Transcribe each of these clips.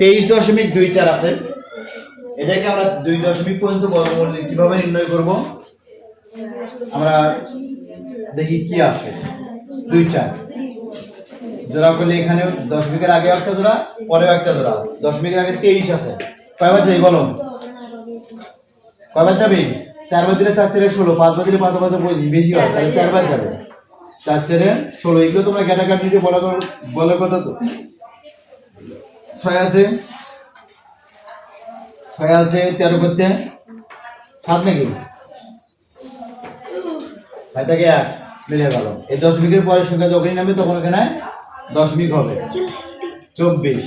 তেইশ দশমিক দুই চার আছে। এটাকে আমরা দুই দশমিক পর্যন্ত বর্গমূল কীভাবে নির্ণয় করব? আমরা দেখি কি আসে দুই চার। জোড়া করলে এখানে দশমিকের আগে একটা জোড়া, পরেও একটা জোড়া। দশমিকের আগে তেইশ আছে। কয়বার যাই বলো? কয়বার যাবে চারবার দিলে চার চারে ষোলো, পাঁচবার দিলে পাঁচ পাঁচে পঁচিশ, বেশি হয়, তাহলে চারবার যাবে চার চারে ষোলো, এগুলো তোমরা ক্যাটাকাট বলা বলার কথা তো। ছয় আছে? ছয় আছে, তেরো করতে। সাত নাকি? থেকে এক। মিলে গেল। এই দশমিকের পরের সংখ্যা যখনই নামবে তখন এখানে দশমিক হবে। চব্বিশ।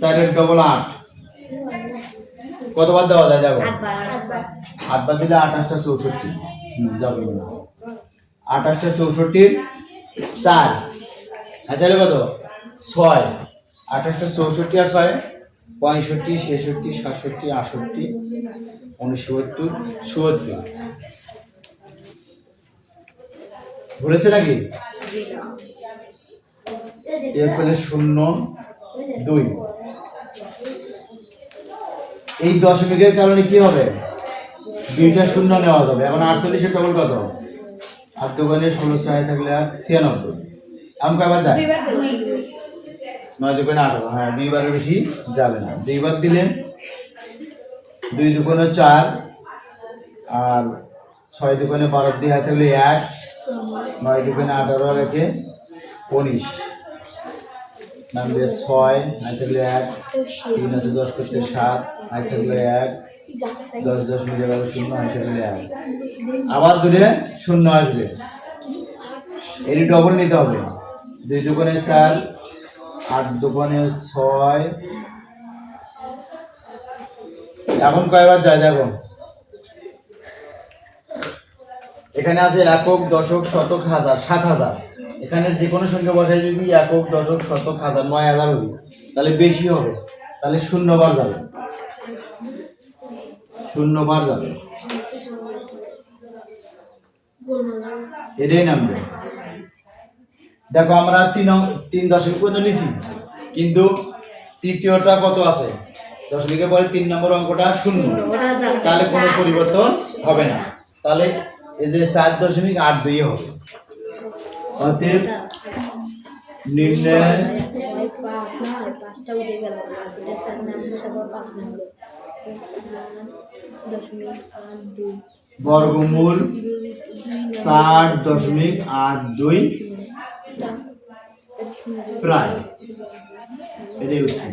চারের ডবল আট। কতবার দেওয়া যায়? দেখো। আটবার দিলে আঠাশটা চৌষট্টি। যাবে না আঠাশটা চৌষট্টির চার। তাহলে কত? ছয়। আঠাশটা চৌষট্টি আর ছয়, পঁয়ষট্টি, ছেষট্টি, সাতষট্টি, আটষট্টি উনসত্তর সত্তর ঘুরেছে নাকি? এর ফলে শূন্য, দুই। এই দশমিকের কারণে কি হবে? দুইটা শূন্য নেওয়া যাবে। এখন আটচল্লিশের ডবল কত? আর দোকানে ষোলো, ছয় থাকলে আর ছিয়ানব্বই। এমন কয়বার যায়? নয় দোকানে আঠারো হ্যাঁ দুইবারের বেশি যাবে না। দুইবার দিলেন, দুই দোকানে চার আর ছয় দোকানে বারো দিয়ে হাতে থাকলে এক, নয় দোকানে আঠারো রেখে উনিশ। নামবে ছয়, হাতে থাকলে এক, তিন আছে দশ করতে সাত, হাতে থাকলে এক, দশ দশ মিলে গেল শূন্য, হাতে থাকলে এক। আবার দূরে শূন্য আসবে। এটি ডবল নিতে হবে। দুই দোকানে চার আট দোকানে ছয়। এখন কয়বার যায় দেখো। এখানে আছে একক দশক শতক হাজার সাত হাজার। এখানে যে কোনো সংখ্যা বসায় যদি একক দশক শতক হাজার নয় হাজার হবে তাহলে বেশি হবে। তাহলে শূন্যবার যাবে। শূন্যবার যাবে। এটাই নামবে। দেখো আমরা তিন তিন দশমিক পর্যন্ত নিছি কিন্তু তৃতীয়টা কত আছে? দশমিকের পরে তিন নম্বর অঙ্কটা শূন্য। তাহলে কোনো পরিবর্তন হবে না। তাহলে এদের চার দশমিক আট দুই হবে। অতএব নির্ণয় বর্গমূল চার দশমিক আট দুই প্রায়। এটাই উত্তর।